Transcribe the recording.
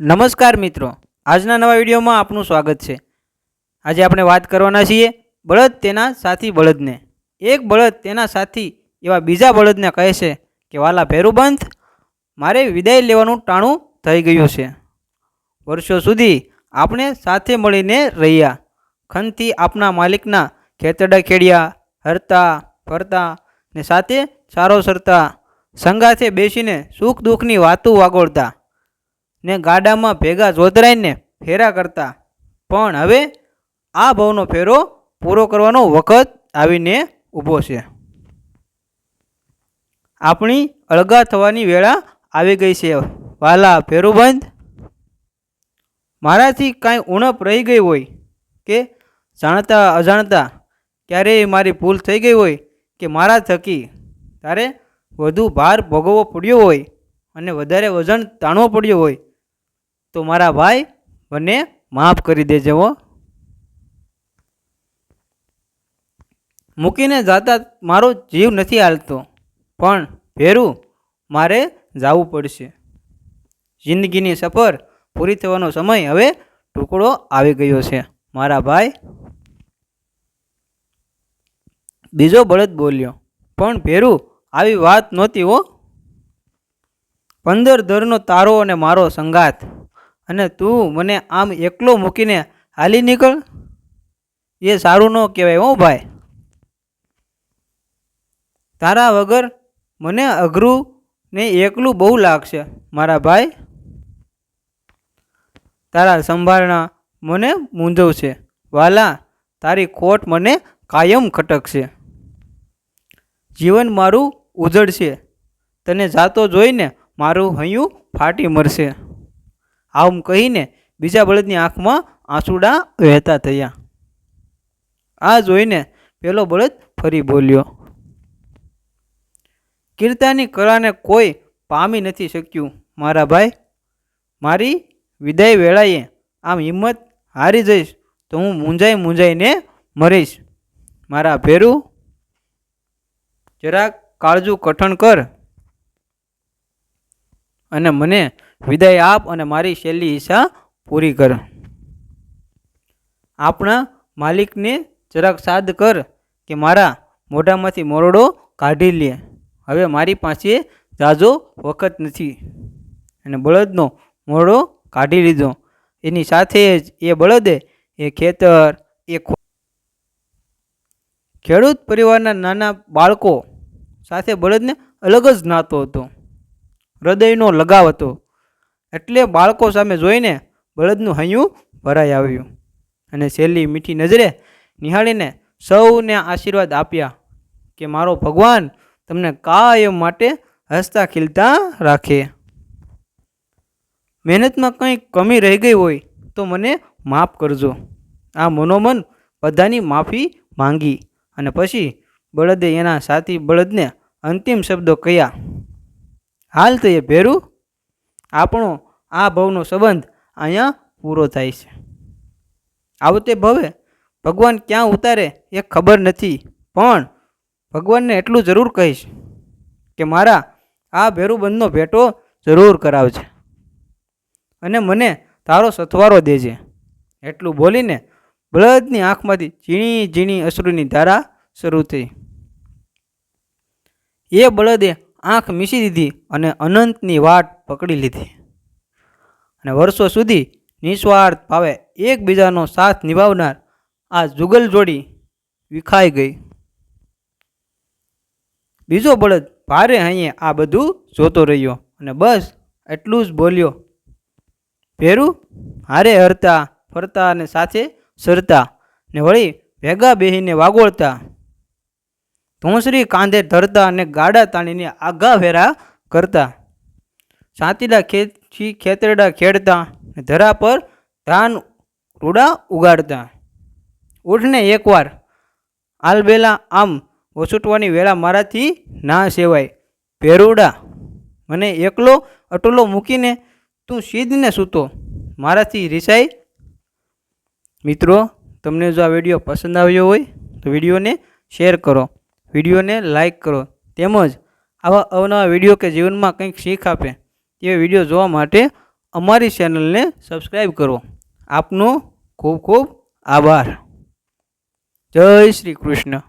નમસ્કાર મિત્રો. આજના નવા વિડીયોમાં આપનું સ્વાગત છે. આજે આપણે વાત કરવાના છીએ બળદ તેના સાથી બળદને. એક બળદ તેના સાથી એવા બીજા બળદને કહે છે કે, વાલા ભેરુબંધ મારે વિદાય લેવાનું ટાણું થઈ ગયું છે. વર્ષો સુધી આપણે સાથે મળીને રહ્યા. ખનથી આપના માલિકના ખેતરડા ખેડ્યા, હરતા, ફરતા ને સાથે સારો સરતા. સંગાથે બેસીને સુખ દુઃખની વાતો વાગોળતા. ને ગાડામાં ભેગા જોતરાઈને ફેરા કરતા. પણ હવે આ ભાવનો ફેરો પૂરો કરવાનો વખત આવીને ઊભો છે. આપણી અળગા થવાની વેળા આવી ગઈ છે. વાલા ફેરુબંધ મારાથી કાંઈ ઉણપ રહી ગઈ હોય કે જાણતા અજાણતા ક્યારેય મારી ભૂલ થઈ ગઈ હોય કે મારા થકી તારે વધુ ભાર ભોગવવો પડ્યો હોય અને વધારે વજન તાણવો પડ્યો હોય તો મારા ભાઈ મને માફ કરી દેજે હો. મૂકીને જાતા મારો જીવ નથી હાલતો, પણ ભેરું મારે જવું પડશે. જિંદગીની સફર પૂરી થવાનો સમય હવે ટુકડો આવી ગયો છે. મારા ભાઈ બીજો બળદ બોલ્યો, પણ ભેરું, આવી વાત નહોતી હો. પંદર ધરનો તારો અને મારો સંગાત અને તું મને આમ એકલો મૂકીને હાલી નીકળ. એ સારું ન કહેવાય હો ભાઈ. તારા વગર મને અઘરું ને એકલું બહુ લાગશે મારા ભાઈ. તારા સંભાળના મને મૂંઝવશે. વાલા, તારી ખોટ મને કાયમ ખટકશે. જીવન મારું ઉજળશે. તને જાતો જોઈને મારું હૈયું ફાટી મરશે. આમ કહીને બીજા બળદની આંખમાં આંસુડા વહેતા થયા. આ જોઈને પેલો બળદ ફરી બોલ્યો, કીર્તાની કળાને કોઈ પામી નથી શક્યું, મારા ભાઈ. મારી વિદાય વેળાએ આમ હિંમત હારી જઈશ તો હું મૂંઝાઈ મૂંઝાઈને મરીશ. મારા ભેરું, જરાક કાળજું કઠણ કર અને મને વિદાય આપ અને મારી છેલ્લી ઈચ્છા પૂરી કર. આપણા માલિકને જરાક સાદ કર કે મારા મોઢામાંથી મોરડો કાઢી લે. હવે મારી પાસે જાજો વખત નથી. અને બળદનો મોરડો કાઢી લીધો. એની સાથે જ એ બળદે એ ખેતર, એ ખેડૂત પરિવારના નાના બાળકો સાથે બળદને અલગ જ નાતો હતો. હૃદયનો લગાવ હતો. એટલે બાળકો સામે જોઈને બળદનું હૈયું ભરાઈ આવ્યું. અને છેલ્લી મીઠી નજરે નિહાળીને સૌને આશીર્વાદ આપ્યા કે મારો ભગવાન તમને કાયમ માટે હસતા ખીલતા રાખે. મહેનતમાં કંઈ કમી રહી ગઈ હોય તો મને માફ કરજો. આ મનોમન બધાની માફી માંગી અને પછી બળદે એના સાથી બળદને અંતિમ શબ્દો કહ્યા હાલ તો એ ભેરું, આપણો આ ભવનો સંબંધ અહીંયા પૂરો થાય છે. આવતે ભવે. ભગવાન ક્યાં ઉતારે એ ખબર નથી. પણ ભગવાનને એટલું જરૂર કહીશ કે મારા આ ભેરુબંધનો ભેટો જરૂર કરાવજે અને મને તારો સથવારો દેજે. એટલું બોલીને બળદની આંખમાંથી ઝીણી ઝીણી અશ્રુની ધારા શરૂ થઈ. એ બળદે આંખ મીસી દીધી અને અનંતની વાટ પકડી લીધી. અને વર્ષો સુધી નિસ્વાર્થ ભાવે એકબીજાનો સાથ નિભાવનાર આ જુગલ જોડી વિખાઈ ગઈ. બીજો બળદ ભારે હૈયે આ બધું જોતો રહ્યો અને બસ એટલું જ બોલ્યો, ભેરું, હારે હરતા, ફરતા અને સાથે સરતા ને વળી ભેગા બેહીને વાગોળતા. ધોંસરી કાંધે ધરતા અને ગાડા તાણીને આગા ફેરા કરતા. સાતીડા ખેતી ખેતરડા ખેડતા ધરા પર ધાન રૂડા ઉગાડતા. ઊઠને એકવાર આલબેલા આમ વસૂટવાની વેળા મારાથી ના સેવાય. ભેરુડા, મને એકલો અટલો મૂકીને તું સીધને સૂતો. મારાથી રિસાઈ મિત્રો, તમને જો આ વીડિયો પસંદ આવ્યો હોય, તો વિડીયોને શેર કરો. વિડીયોને લાઈક કરો. તેમજ આવા અવનવા વીડિયો કે જીવનમાં કંઈક શીખ આપે. તે વીડિયો જોવા માટે અમારી ચેનલને સબસ્ક્રાઈબ કરો. આપનો ખૂબ ખૂબ આભાર. જય શ્રી કૃષ્ણ.